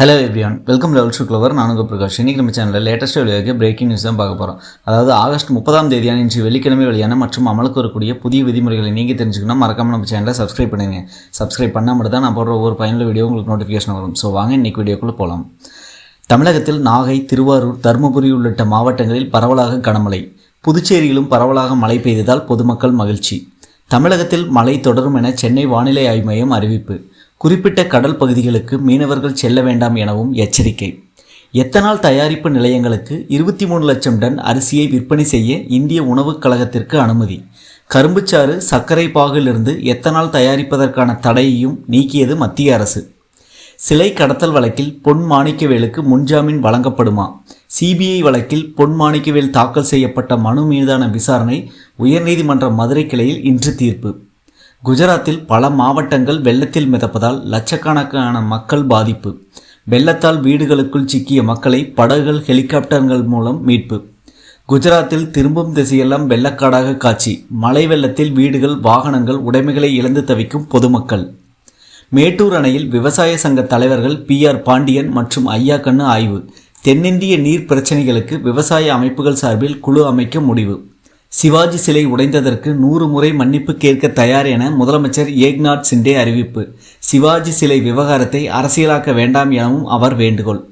Hello everyone welcome level to clever நான் பிரகாஷ். இன்றைக்கி நம்ம சேனலில் லேட்டஸ்ட் வெளியாக பிரேக்கிங் நியூஸ் தான் பார்க்க போகிறோம் அதாவது ஆகஸ்ட் முப்பதாம் தேதியான இன்று வெள்ளிக்கிழமை வெளியான மற்றும் அமலுக்கு வரக்கூடிய புதிய விதிமுறைகளை நீங்கள் தெரிஞ்சுக்கணும். மறக்காமல் நம்ம சேனலை சப்ஸ்கிரைப் பண்ணுங்க சப்ஸ்கிரைப் பண்ணால் மட்டும் தான் நான் போடுற ஒவ்வொரு பயனுள்ள வீடியோ உங்களுக்கு நோட்டிஃபிகேஷன் வரும். ஸோ வாங்க இன்றைக்கி வீடியோக்குள்ளே போகலாம் தமிழகத்தில் நாகை திருவாரூர் தருமபுரி உள்ளிட்ட மாவட்டங்களில் பரவலாக கனமழை. புதுச்சேரியிலும் பரவலாக மழை பெய்ததால் பொதுமக்கள் மகிழ்ச்சி. தமிழகத்தில் மழை தொடரும் என சென்னை வானிலை ஆய்வு மையம் அறிவிப்பு. குறிப்பிட்ட கடல் பகுதிகளுக்கு மீனவர்கள் செல்ல வேண்டாம் எனவும் எச்சரிக்கை. எத்தனால் தயாரிப்பு நிலையங்களுக்கு இருபத்தி மூணு லட்சம் டன் அரிசியை விற்பனை செய்ய இந்திய உணவுக் கழகத்திற்கு அனுமதி. கரும்புச்சாறு சர்க்கரை பாகிலிருந்து எத்தனால் தயாரிப்பதற்கான தடையையும் நீக்கியது மத்திய அரசு. சிலை கடத்தல் வழக்கில் பொன் மாணிக்கவேலுக்கு முன்ஜாமீன் வழங்கப்படுமா? சிபிஐ வழக்கில் பொன் மாணிக்கவேல் தாக்கல் செய்யப்பட்ட மனு மீதான விசாரணை உயர்நீதிமன்ற மதுரை கிளையில் இன்று தீர்ப்பு. குஜராத்தில் பல மாவட்டங்கள் வெள்ளத்தில் மிதப்பதால் லட்சக்கணக்கான மக்கள் பாதிப்பு. வெள்ளத்தால் வீடுகளுக்குள் சிக்கிய மக்களை படகுகள் ஹெலிகாப்டர்கள் மூலம் மீட்பு. குஜராத்தில் திரும்பும் திசையெல்லாம் வெள்ளக்காடாக காட்சி. மழை வெள்ளத்தில் வீடுகள் வாகனங்கள் உடைமைகளை இழந்து தவிக்கும் பொதுமக்கள். மேட்டூர் அணையில் விவசாய சங்க தலைவர்கள் பி ஆர் பாண்டியன் மற்றும் ஐயா கண்ணு ஆய்வு. தென்னிந்திய நீர் பிரச்சினைகளுக்கு விவசாய அமைப்புகள் சார்பில் குழு அமைக்க முடிவு. சிவாஜி சிலை உடைந்ததற்கு நூறு முறை மன்னிப்பு கேட்க தயார் என முதலமைச்சர் ஏக்நாத் சிண்டே அறிவிப்பு. சிவாஜி சிலை விவகாரத்தை அரசியலாக்க வேண்டாம் எனவும் அவர் வேண்டுகோள்.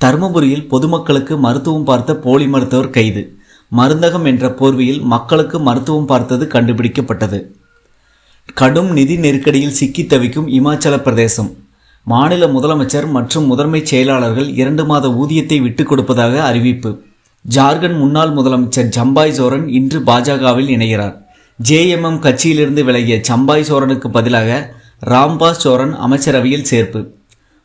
தருமபுரியில் பொதுமக்களுக்கு மருத்துவம் பார்த்த போலி மருத்துவர் கைது. மருந்தகம் என்ற போர்வையில் மக்களுக்கு மருத்துவம் பார்த்தது கண்டுபிடிக்கப்பட்டது. கடும் நிதி நெருக்கடியில் சிக்கி தவிக்கும் இமாச்சல பிரதேசம். மாநில முதலமைச்சர் மற்றும் முதன்மைச் செயலாளர்கள் இரண்டு மாத ஊதியத்தை விட்டுக் கொடுப்பதாக அறிவிப்பு. ஜார்க்கண்ட் முன்னாள் முதலமைச்சர் ஜம்பாய் சோரன் இன்று பாஜகவில் இணைகிறார். ஜேஎம்எம் கட்சியிலிருந்து விலகிய ஜம்பாய் சோரனுக்கு பதிலாக ராம்பாஸ் சோரன் அமைச்சரவையில் சேர்ப்பு.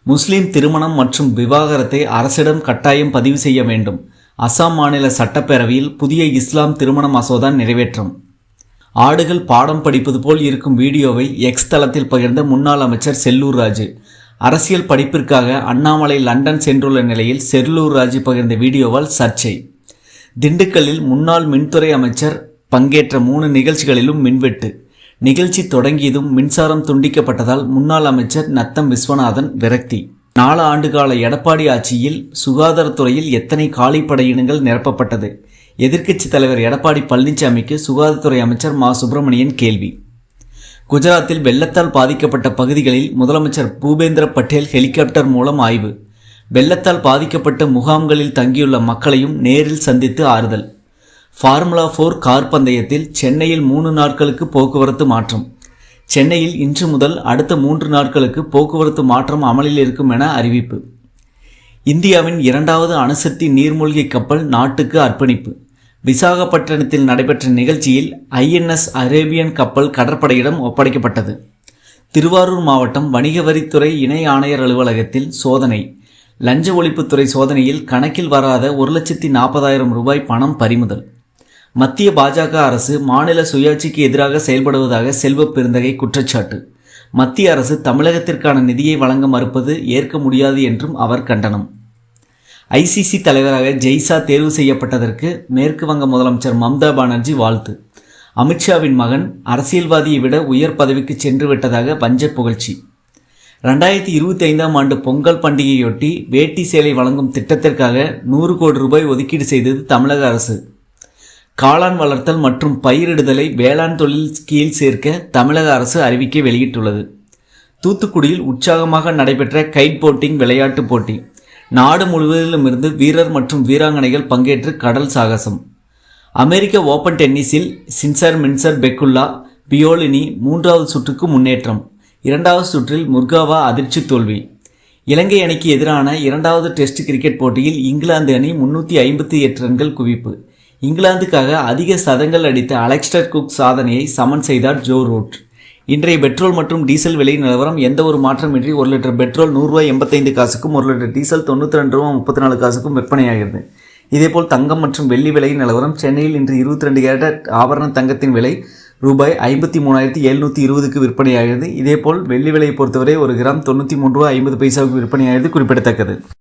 முஸ்லிம் திருமணம் மற்றும் விவாகரத்தை அரசிடம் கட்டாயம் பதிவு செய்ய வேண்டும். அசாம் மாநில சட்டப்பேரவையில் புதிய இஸ்லாம் திருமண மசோதா நிறைவேற்றம். ஆடுகள் பாடம் படிப்பது போல் இருக்கும் வீடியோவை எக்ஸ் தளத்தில் பகிர்ந்த முன்னாள் அமைச்சர் செல்லூர் ராஜு. அரசியல் படிப்பிற்காக அண்ணாமலை லண்டன் சென்றுள்ள நிலையில் செல்லூர் ராஜு பகிர்ந்த வீடியோவால் சர்ச்சை. திண்டுக்கல்லில் முன்னாள் மின்துறை அமைச்சர் பங்கேற்ற மூணு நிகழ்ச்சிகளிலும் மின்வெட்டு. நிகழ்ச்சி தொடங்கியதும் மின்சாரம் துண்டிக்கப்பட்டதால் முன்னாள் அமைச்சர் நத்தம் விஸ்வநாதன் விரக்தி. நாலு ஆண்டுகால எடப்பாடி ஆட்சியில் சுகாதாரத்துறையில் எத்தனை காலிப்படையினங்கள் நிரப்பப்பட்டது? எதிர்க்கட்சித் தலைவர் எடப்பாடி பழனிசாமிக்கு சுகாதாரத்துறை அமைச்சர் மா. சுப்பிரமணியன் கேள்வி. குஜராத்தில் வெள்ளத்தால் பாதிக்கப்பட்ட பகுதிகளில் முதலமைச்சர் பூபேந்திர பட்டேல் ஹெலிகாப்டர் மூலம் ஆய்வு. வெள்ளத்தால் பாதிக்கப்பட்ட முகாம்களில் தங்கியுள்ள மக்களையும் நேரில் சந்தித்து ஆறுதல். ஃபார்முலா ஃபோர் கார் பந்தயத்தில் சென்னையில் மூணு நாட்களுக்கு போக்குவரத்து மாற்றம். சென்னையில் இன்று முதல் அடுத்த மூன்று நாட்களுக்கு போக்குவரத்து மாற்றம் அமலில் இருக்கும் என அறிவிப்பு. இந்தியாவின் இரண்டாவது அணுசக்தி நீர்மூழ்கி கப்பல் நாட்டுக்கு அர்ப்பணிப்பு. விசாகப்பட்டினத்தில் நடைபெற்ற நிகழ்ச்சியில் ஐஎன்எஸ் அரேபியன் கப்பல் கடற்படையிடம் ஒப்படைக்கப்பட்டது. திருவாரூர் மாவட்டம் வணிக வரித்துறை இணை ஆணையர் அலுவலகத்தில் சோதனை. லஞ்ச ஒழிப்புத்துறை சோதனையில் கணக்கில் வராத ஒரு லட்சத்தி நாற்பதாயிரம் ரூபாய் பணம் பறிமுதல். மத்திய பாஜக அரசு மாநில சுயாட்சிக்கு எதிராக செயல்படுவதாக செல்வ பெருந்தகை குற்றச்சாட்டு. மத்திய அரசு தமிழகத்திற்கான நிதியை வழங்க மறுப்பது ஏற்க முடியாது என்றும் அவர் கண்டனம். ஐசிசி தலைவராக ஜெய்சா தேர்வு செய்யப்பட்டதற்கு மேற்கு வங்க முதலமைச்சர் மம்தா பானர்ஜி வாழ்த்து. அமித்ஷாவின் மகன் அரசியல்வாதியை விட உயர் பதவிக்கு சென்று விட்டதாக பஞ்ச புகழ்ச்சி. ரெண்டாயிரத்தி இருபத்தி ஐந்தாம் ஆண்டு பொங்கல் பண்டிகையொட்டி வேட்டி சேலை வழங்கும் திட்டத்திற்காக நூறு கோடி ரூபாய் ஒதுக்கீடு செய்தது தமிழக அரசு. காளான் வளர்த்தல் மற்றும் பயிரிடுதலை வேளாண் தொழில் கீழ் சேர்க்க தமிழக அரசு அறிவிக்கை வெளியிட்டுள்ளது. தூத்துக்குடியில் உற்சாகமாக நடைபெற்ற கைட் போட்டிங் விளையாட்டுப் போட்டி. நாடு முழுவதிலும் இருந்து வீரர் மற்றும் வீராங்கனைகள் பங்கேற்று கடல் சாகசம். அமெரிக்க ஓபன் டென்னிஸில் சின்சர் மின்சர் பெக்குல்லா பியோலினி மூன்றாவது சுற்றுக்கு முன்னேற்றம். இரண்டாவது சுற்றில் முர்காவா அதிர்ச்சி தோல்வி. இலங்கை அணிக்கு எதிரான இரண்டாவது டெஸ்ட் கிரிக்கெட் போட்டியில் இங்கிலாந்து அணி முன்னூற்றி ஐம்பத்தி எட்டு ரன்கள் குவிப்பு. இங்கிலாந்துக்காக அதிக சதங்கள் அடித்த அலெக்ஸ்டர் குக் சாதனையை சமன் செய்தார் ஜோ ரூட். இன்றைய பெட்ரோல் மற்றும் டீசல் விலை நிலவரம் எந்த ஒரு மாற்றமின்றி ஒரு லிட்டர் பெட்ரோல் நூறுரூவா எண்பத்தைந்து காசுக்கும் ஒரு லிட்டர் டீசல் தொண்ணூற்றி ரெண்டு ரூபா முப்பத்தி நாலு காசுக்கும் விற்பனையாகிறது. இதேபோல் தங்கம் மற்றும் வெள்ளி விலை நிலவரம் சென்னையில் இன்று இருபத்தி ரெண்டு கேரட் ஆபரண தங்கத்தின் விலை ரூபாய் ஐம்பத்தி மூணாயிரத்தி எழுநூற்றி இருபதுக்கு விற்பனையாகிறது. இதேபோல் வெள்ளி விலையை பொறுத்தவரை ஒரு கிராம் தொண்ணூற்றி மூன்று ரூபா ஐம்பது பைசாவுக்கு விற்பனையாகிறது குறிப்பிடத்தக்கது.